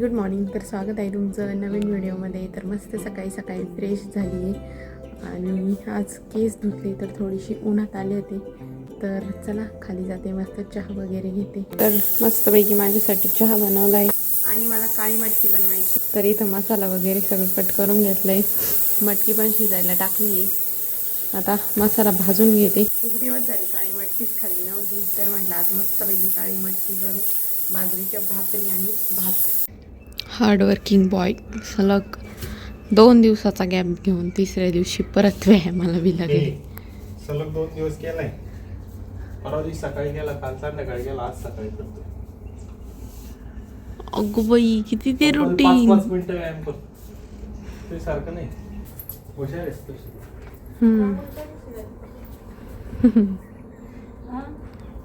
Good morning. तर स्वागत आहे तुमचं नवीन व्हिडिओमध्ये. तर मस्त सकाळी सकाळी फ्रेश झाली आहे आणि आज केस धुतले तर थोडीशी उन्हात आले होते. तर चला खाली जाते. मस्त चहा वगैरे घेते. तर मस्तपैकी माझ्यासाठी चहा बनवला आहे आणि मला काळी मटकी बनवायची. तर इथं मसाला वगैरे सगळं कट करून घेतलं आहे मटकी पण शिजायला टाकली आहे आता मसाला भाजून घेते. खूप दिवस झाले काळी मटकीच खाल्ली नव्हती. तर म्हटलं आज मस्तपैकी काळी मटकी करू. बाजरीच्या भाकरी आणि भात. हार्डवर्किंग बॉय सलग दोन दिवसाचा गॅप घेऊन तिसऱ्या दिवशी परत व्यायामाला बी लागले. सलग दोन दिवस केलाय. परवा दिवशी सकाळी गेला काल संध्याकाळी गेला आज सकाळी करतो अगो बाई किती ते पाच रुटीन पाच मिनिटं व्यायाम करतो ते सारखं नाही. हुशार आहेस तू.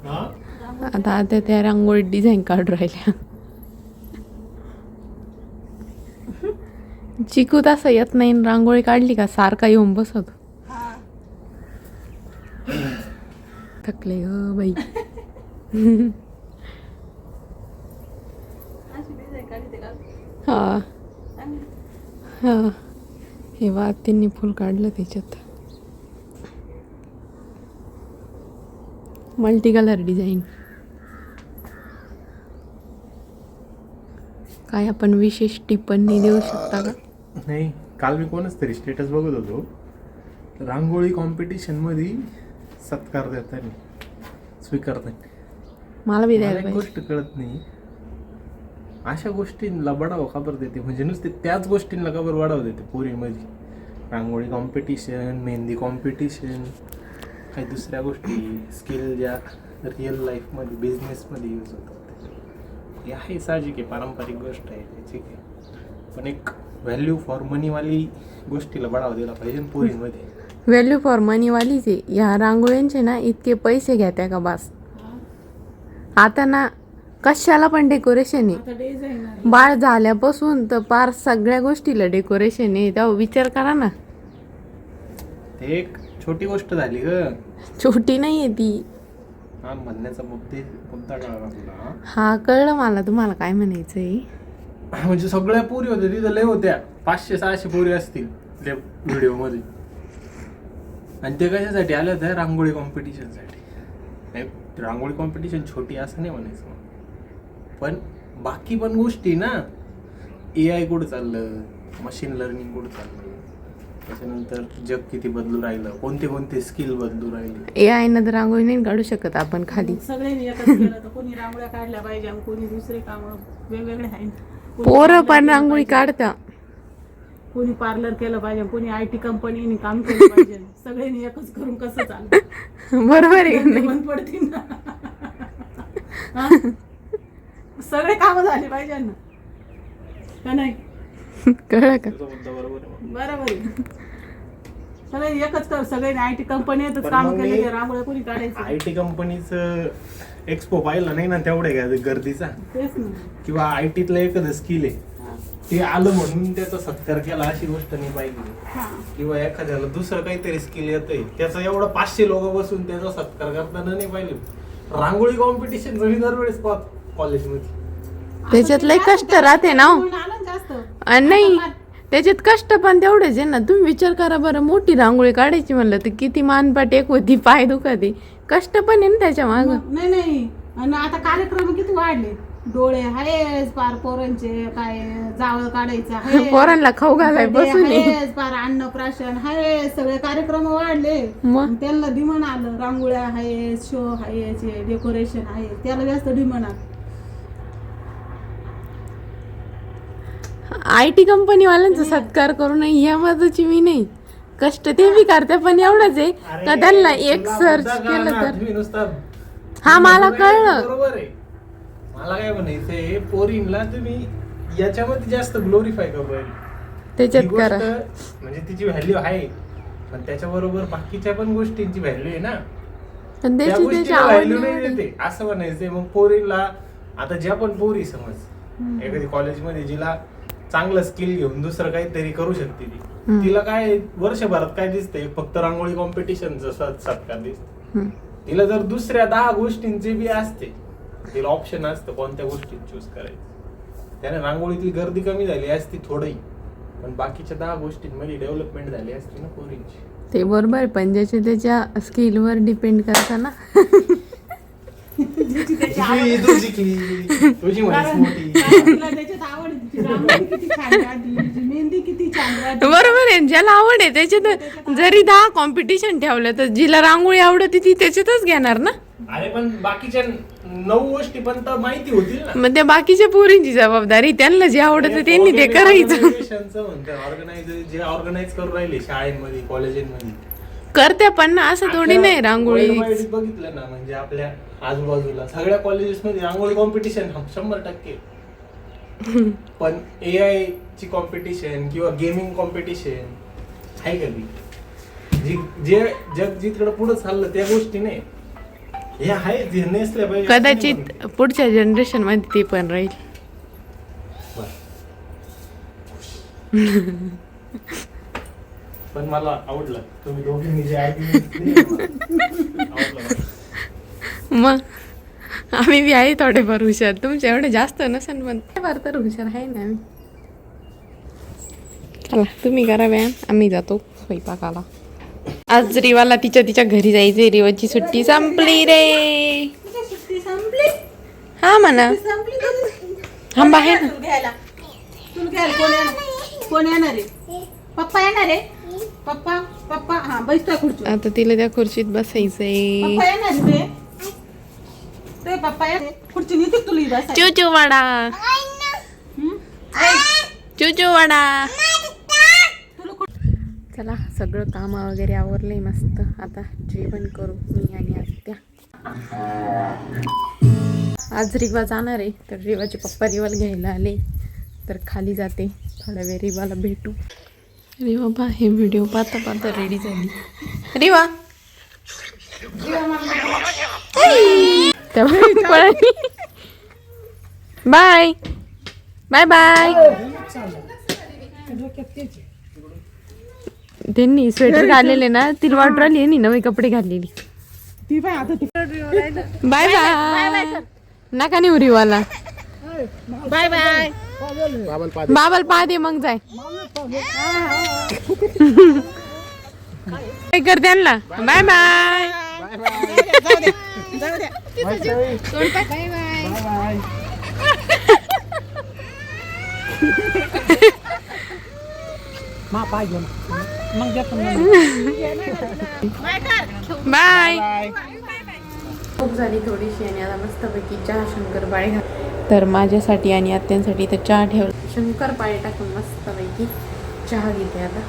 हा? आता आता त्या रांगोळी डिझाईन काढून राहिल्या. चिकू तसं येत नाही रांगोळी काढली का सारखा येऊन बसतो. थकले ग बाई. हा. हा. हे वा त्यांनी फुल काढलं त्याच्यात. Multi colour design. काय आपण विशेष टिप्पणी देऊ शकता का? नाही काल मी कोणच तरी स्टेटस बघत होतो. रांगोळी कॉम्पिटिशनमध्ये सत्कार देताना स्वीकारताना. मला बी मला द्यायला पाहिजे. गोष्ट कळत नाही. अशा गोष्टींना बढावा का बरं देते? म्हणजे नुसते त्याच गोष्टींना का बरं बढावा देते पोरीमध्ये रांगोळी कॉम्पिटिशन मेहंदी कॉम्पिटिशन काही दुसऱ्या गोष्टी स्किल ज्या रिअल लाईफमध्ये बिझनेसमध्ये यूज होतात. हे आहे साहजिक आहे पारंपरिक गोष्ट आहे ठीक आहे पण एक व्हॅल्यू फॉर मनीवाली गोष्टीला बढावा दिला पाहिजे ना पोरींमध्ये. व्हॅल्यू फॉर मनीवालीच आहे ह्या रांगोळ्यांचे ना इतके पैसे घेत्या का बास? आता ना कशाला पण डेकोरेशन आहे. बाळ झाल्यापासून तर पार सगळ्या गोष्टीला डेकोरेशन आहे. तेव्हा विचार करा ना. एक छोटी गोष्ट झाली ग. छोटी नाही आहे ती. हा म्हणण्याचा मुद्दे मुद्दा कळला तुला? हा? कळलं मला. तुम्हाला काय म्हणायचं आहे? म्हणजे सगळ्या पोरी होत्या तिथं लय होत्या. पाचशे सहाशे पोरी असतील त्या व्हिडिओमध्ये आणि ते कशासाठी आल्या होत्या? रांगोळी कॉम्पिटिशनसाठी नाही रांगोळी कॉम्पिटिशन छोटी असं नाही म्हणायचं मला. पण बाकी पण गोष्टी ना ए आय कुठं चाललं? मशीन लर्निंग कुठं चाललं? त्याच्यानंतर जग किती बदलू राहिलं कोणते कोणते स्किल बदलू राहिले? ए आय न तर रांगोळी नाही काढू शकत आपण खाली. सगळ्यांनी एकच केलं तर कोणी रांगोळ्या काढल्या पाहिजे आणि कोणी दुसरे काम वेगवेगळे आहे कोणी पोरं पण रांगोळी काढता. कोणी पार्लर केलं पाहिजे कोणी आय टी कंपनीने काम केलं पाहिजे. सगळ्यांनी एकच करून कसं चाललं बरोबर आहे का नाही? बंद पडतील ना. हा? सगळे काम झाले पाहिजे ना. का नाही? कळलं का? बरोबर सगळे एकच कर सगळ्यांनी आय टी कंपनीतच पण काम केले रांगोळ्या कोणी काढायचं? आय टी कंपनीचं एक्सपो पाहिलं नाही ना तेवढ्या गर्दीचा. तेच ना. किंवा आय टीतलं एखादं स्किल आहे. ते आलं म्हणून त्याचा सत्कार केला अशी गोष्ट नाही पाहिजे हा. किंवा एखाद्याला दुसरं काहीतरी स्किल येतंय. त्याचा एवढं पाचशे लोक बसून त्याचा सत्कार करताना नाही पाहिजे रांगोळी कॉम्पिटिशन मी दरवेळेस पाहतो कॉलेजमध्ये त्याच्यात लय कष्ट राहते ना हो. आणि नाही त्याच्यात कष्ट पण तेवढेच आहे ना. तुम्ही विचार करा बरं मोठी रांगोळी काढायची म्हणलं तर किती मानपाट एक होती पाय दुखाते. कष्ट पण आहे ना त्याच्या माग. नाही नाही. आणि आता कार्यक्रम किती वाढले? डोळे आहेच पार पोरांचे काय जावळ काढायचं आहेच. पोरांना खाऊ घालाय birthday बसून ये. आहेच, पार अन्नप्राशन आहे सगळे कार्यक्रम वाढले. मग? आणि त्यांना डिमांड आलं. रांगोळ्या आहेत शो आहेच डेकोरेशन आहे त्याला जास्त डिमांड आलं. आय टी कंपनी वाल्यांचा सत्कार करू नये या बाजूची मी नाही. कष्ट ते बी करते पण एवढंच आहे का त्यांना एक सर्च केलं तर? नुसता हा मला कळलं. आहे, बरोबर आहे. मला काय म्हणायचंय पोरींला तुम्ही याच्यामध्ये जास्त ग्लोरीफाय करू राहिले त्याच्यात ही गोष्ट करा. म्हणजे तिची व्हॅल्यू आहे पण त्याच्याबरोबर बाकीच्या पण गोष्टींची व्हॅल्यू आहे ना. पण त्या त्याची त्याची गोष्टीला आवड व्हॅल्यू नाही. देते असं म्हणायचंय. मग पोरीला आता ज्या पण पोरी समज एखादी कॉलेजमध्ये जिला चांगलं स्किल घेऊन दुसरं काहीतरी करू शकते ती. तिला काय वर्षभरात काय दिसतंय? फक्त रांगोळी कॉम्पिटिशन सत्कार दिसत. तिला जर दुसऱ्या दहा गोष्टींचे बी असते तिला ऑप्शन असतं कोणत्या गोष्टी चूज करायचं. त्याने रांगोळीतली गर्दी कमी झाली असती थोडी पण बाकीच्या दहा गोष्टींमध्ये डेव्हलपमेंट झाली असती ना पोरींची. ते बरोबर पण ज्याच्या त्याच्या स्किलवर डिपेंड करतं ना तुझी तू जिंकली तुझी म्हैस मोठी. मेहंदी किती छान बरोबर आहे. ज्याला आवड आहे त्याच्यात जरी दहा कॉम्पिटिशन ठेवलं तर जिला रांगोळी आवडते ती त्याच्यातच घेणार ना? अरे पण बाकीच्या नऊ गोष्टी पण तर माहिती होतील ना. मग त्या बाकीच्या पोरींची जबाबदारी त्यांना जे आवडतं त्यांनी ते करायचं. ऑर्गनायझर जे ऑर्गनाईज करून राहिले शाळेमध्ये कॉलेजांमध्ये करते पण ना असं थोडी नाही रांगोळी. बघितलं ना म्हणजे आपल्या आजूबाजूला सगळ्या कॉलेजेस मध्ये रांगोळी कॉम्पिटिशन शंभर टक्के पण ए आय ची कॉम्पिटिशन किंवा गेमिंग कॉम्पिटिशन आहे का जी- जे जग जिकडे पुढे चाललं त्या गोष्टी नाही हे आहे जे नेसल्या पाहिजे. कदाचित पुढच्या जनरेशनमध्ये ते पण राहील. पण मला आवडलं तुम्ही दोघींनी जे आवडलं मला. मग आम्ही बी आहे थोडेफार हुशार. तुमच्या एवढे जास्त नसेल पण फार तर हुशार आहे ना आम्ही. चला तुम्ही करा व्यायाम आम्ही जातो स्वयंपाकाला. आज रिवाला तिच्या तिच्या घरी जायचंय रिवाची सुट्टी संपली रे. हा म्हणा. हा बाहेर कोण येणार आहे पप्पा येणार आहे पप्पा पप्पा हा बैसतोय खुर्ची आता तिला त्या खुर्चीत बसायचंय. ते पप्पा येणार खुर्ची नेते तुला ही बसायला. चुचू वडा. हम्म? चुचू वडा. तुला खुर्ची चला सगळं काम वगैरे आवरलंय मस्त. आता जेवण करू मी आणि आत्या आज रिवा जाणार आहे तर रिवाचे पप्पा रिवाला घ्यायला आले. तर खाली जाते. थोड्या वेळ रिवाला भेटू. अरे बाबा हे व्हिडिओ पाहता पाहता रेडी झाली. रिवा. तेव्हा बाय बाय बाय त्यांनी स्वेटर घातलेले ना तिला वाट राहिली यांनी नवे कपडे घातलेली ती बाय आता बाय बाय नका नेऊ रिवाला. बाय बाय बाबाला पा दे मग जाय. काय कर त्यांना? बाय बाय जाऊ दे जाऊ दे बाय खूप झाली थोडीशी आणि आता मस्तपैकी चहा शंकरपाळे घाल तर माझ्यासाठी आणि आत्यांसाठी तर चहा ठेवला शंकरपाळे टाकून मस्तपैकी चहा घेते आता.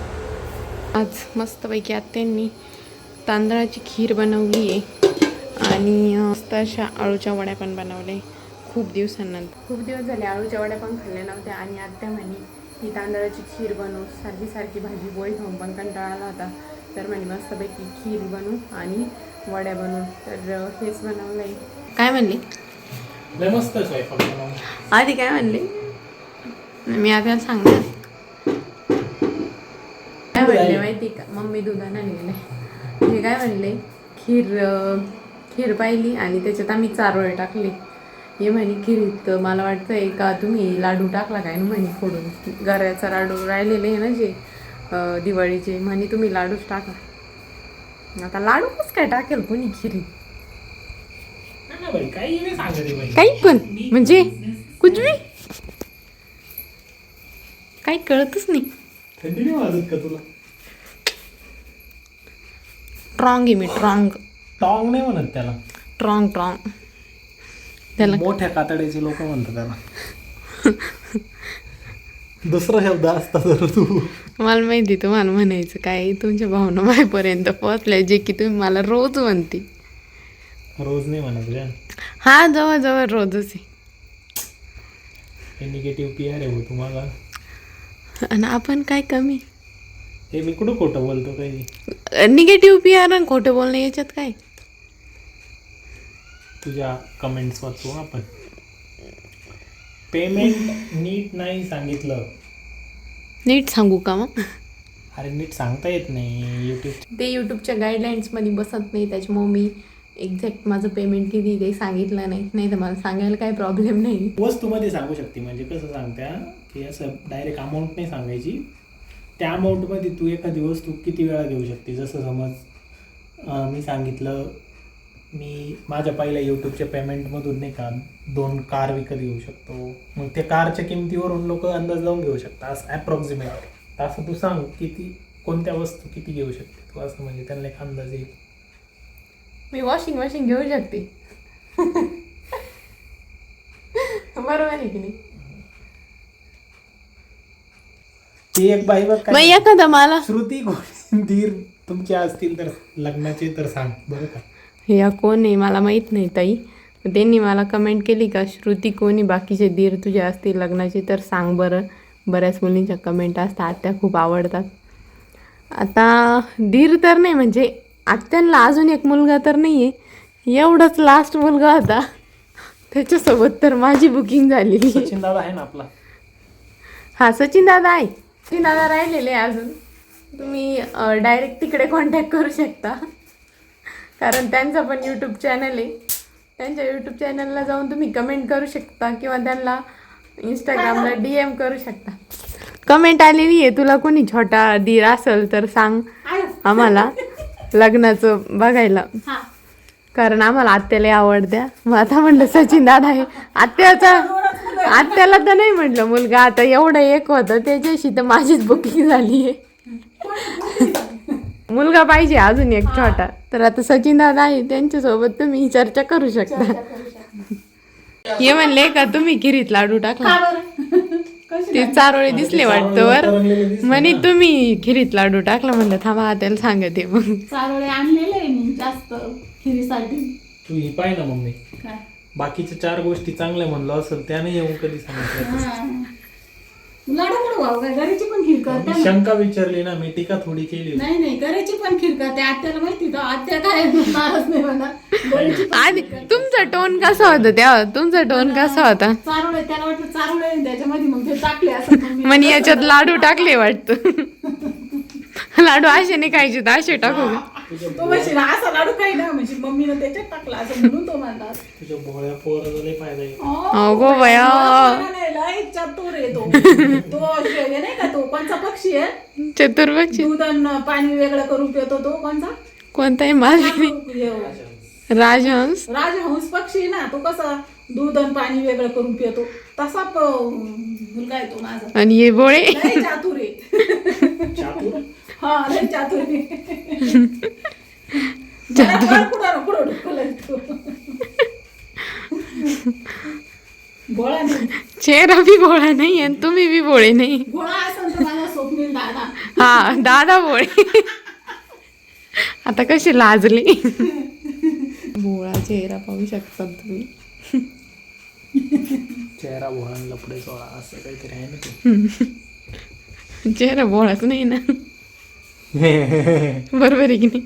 आज मस्तपैकी आत्यांनी तांदळाची खीर बनवली आहे. आणि मस्त अशा आळूच्या वड्या पण बनवल्या खूप दिवसांनंतर. खूप दिवस झाले आळूच्या वड्या पण खाल्ल्या नव्हत्या आणि आत्या म्हणे ही तांदळाची खीर बनवू. सारखी सारखी भाजी पोळी खाऊन पण कंटाळा आला होता. तर म्हणे मस्तपैकी खीर बनवू आणि वड्या बनवू. तर हेच बनवलं आहे काय म्हणले? बनवला. आधी काय म्हणले? मी आता सांगणार. काय म्हणले? माहिती का? मम्मी दुधानं नेले हे काय म्हणले? खीर खीर पाहिली आणि त्याच्यात आम्ही चारोळे टाकले. हे म्हणे खिरीत मला वाटतंय का तुम्ही लाडू टाकला काय? ना म्हणे फोडून. गऱ्याचा लाडू राहिलेले आहे ना जे दिवाळीचे म्हणे तुम्ही लाडूच टाका. आता लाडू कसं काय टाकेल कोणी खिरी काही पण म्हणजे कुछ भी काही कळतच नाही. थंडी नाही वाजत का तुला? ट्रॉंग आहे मी ट्रॉंग टॉंग नाही म्हणत त्याला ट्रॉंग ट्रॉंग त्याला मोठ्या कातड्याचे लोक म्हणतात त्याला दुसरा शब्द असता तर तू मला माहिती तुम्हाला म्हणायचं काय तुमच्या भावना माझ्यापर्यंत पोहोचल्या जे की तुम्ही मला रोज म्हणते रोज नाही म्हणत रे हा जवळ जवळ रोजच आहे हे निगेटिव्ह पी आर आहे हो तुम्हाला आणि आपण काय कमी हे मी कुठं खोटं बोलतो काही निगेटिव्ह पी आर आणि खोटं बोलणं याच्यात काय? तुझ्या कमेंट्स वाचू आपण. पेमेंट नीट नाही सांगितलं. नीट सांगू का मग? अरे नीट सांगता येत नाही यूट्यूब ते यूट्यूबच्या गाईडलाईन्समध्ये बसत नाही त्याच्यामुळे मी एक्झॅक्ट माझं पेमेंट किती ते सांगितलं नाही. नाही तर मला सांगायला काही प्रॉब्लेम नाही. वस्तूमध्ये सांगू शकते म्हणजे कसं सांगत्या की असं डायरेक्ट अमाऊंट नाही सांगायची. त्या अमाऊंटमध्ये तू एखादी वस्तू किती वेळा घेऊ शकते? जसं समज मी सांगितलं मी माझ्या पहिल्या यूट्यूबच्या पेमेंटमधून नाही का दोन कार विकत घेऊ शकतो. मग त्या कारच्या किमतीवरून लोक अंदाज लावून घेऊ शकतात. असं ॲप्रॉक्सिमेट असं तू सांग किती कोणत्या वस्तू किती घेऊ शकते तू? असं म्हणजे त्यांना एक अंदाज येईल. मी वॉशिंग मशीन घेऊ शकते. बरोबर आहे की नाही? ती एक बाई बघ मग काय एखादा मला. श्रुती कोण? धीर तुमच्या असतील तर लग्नाचे तर सांग बरं का? या कोण आहे? मला माहीत नाही ताई. त्यांनी मला कमेंट केली का श्रुती कोणी बाकीचे दीर तुझे असतील लग्नाचे तर सांग बरं. बऱ्याच मुलींच्या कमेंट असतात आत्या खूप आवडतात. आता दीर तर नाही म्हणजे आत्यांना अजून एक मुलगा तर नाही आहे एवढंच लास्ट मुलगा होता. त्याच्यासोबत तर माझी बुकिंग झालेली सचिन दादा आहे ना आपला? हा सचिन दादा आहे. सचिन दादा राहिलेले अजून. तुम्ही डायरेक्ट तिकडे कॉन्टॅक्ट करू शकता. कारण त्यांचा पण यूट्यूब चॅनल आहे. त्यांच्या यूट्यूब चॅनलला जाऊन तुम्ही कमेंट करू शकता किंवा त्यांना इंस्टाग्रामला डी एम करू शकता. कमेंट आलेली आहे. तुला कोणी छोटा दीर असेल तर सांग आम्हाला लग्नाचं बघायला. कारण आम्हाला आत्याला आवडत्या. मग आता म्हणलं सचिन दादा आहे. आत्याचा आत्याला तर नाही म्हटलं मुलगा आता एवढं एक होतं त्याच्याशी तर माझीच बुकिंग झाली आहे. मुलगा पाहिजे अजून एक छोटा. तर आता सचिन दादा आहे त्यांच्यासोबत तुम्ही चर्चा करू शकता. हे म्हणले का तुम्ही खिरीत लाडू टाकला ते चारोळे दिसले वाटतं वर म्हणे तुम्ही खिरीत लाडू टाकला. म्हणलं थांबा त्याला सांगते मग. चारोळे आणलेले जास्त खिरीसाठी. तू ही ना मम्मी. काय? बाकीच्या चार गोष्टी चांगल्या म्हणलो असेल त्याने येऊन कधी सांगितलं. लाडू कुठं भाऊ काय घराची पण खीर करते ना. शंका विचारली ना मी टीका थोडी केली होती. नाही नाही घराची पण खीर करते. आत्याला माहिती का आत्या काय नाही म्हणा घराची पण आधी तुमचा टोन कसा होता तेव्हा तुमचा टोन कसा होता? चारोळे त्याला वाटलं चारोळे आहे त्याच्यामध्ये मग ते टाकले असं मग मी- म्हणे याच्यात लाडू टाकले वाटतं. लाडू असे नाही खायचे तर असे टाकू. का तो म्हणशील असा लाडू काही ना म्हणजे मम्मीनं त्याच्यात टाकला असं म्हणून तो म्हणला. तुझ्या भोळ्या पोराचा लय फायदा आहे. अगो बया. चतुर आहे तो. तो हे नाही का तो कोणचा पक्षी आहे? चतुर्भक्षी दूध आणि पाणी वेगळं करून पितो तो कोणचा? कोणताही माझा हे, राजहंस? राजहंस पक्षी आहे ना तो कसा दूध आणि पाणी वेगळं करून पितो. तसा प- मुलगा आहे तो माझा. आणि हे बोळे. लय चातुर आहे. चातुर? हा लय चातुर आहे. कुठं कुठं ढुकवलंय तो. गोळा नाही. चेहरा बी भोळा नाही आणि तुम्ही बी भोळे नाही. गोळा असेल तर माझा स्वप्नील दादा. हा दादा भोळे आता कशी लाजले. भोळा चेहरा पाहू शकता तुम्ही. चेहरा भोळा लपडे सोळा असं काहीतरी आहे ना ते. चेहरा भोळाच नाही ना. बरोबर आहे की नाही?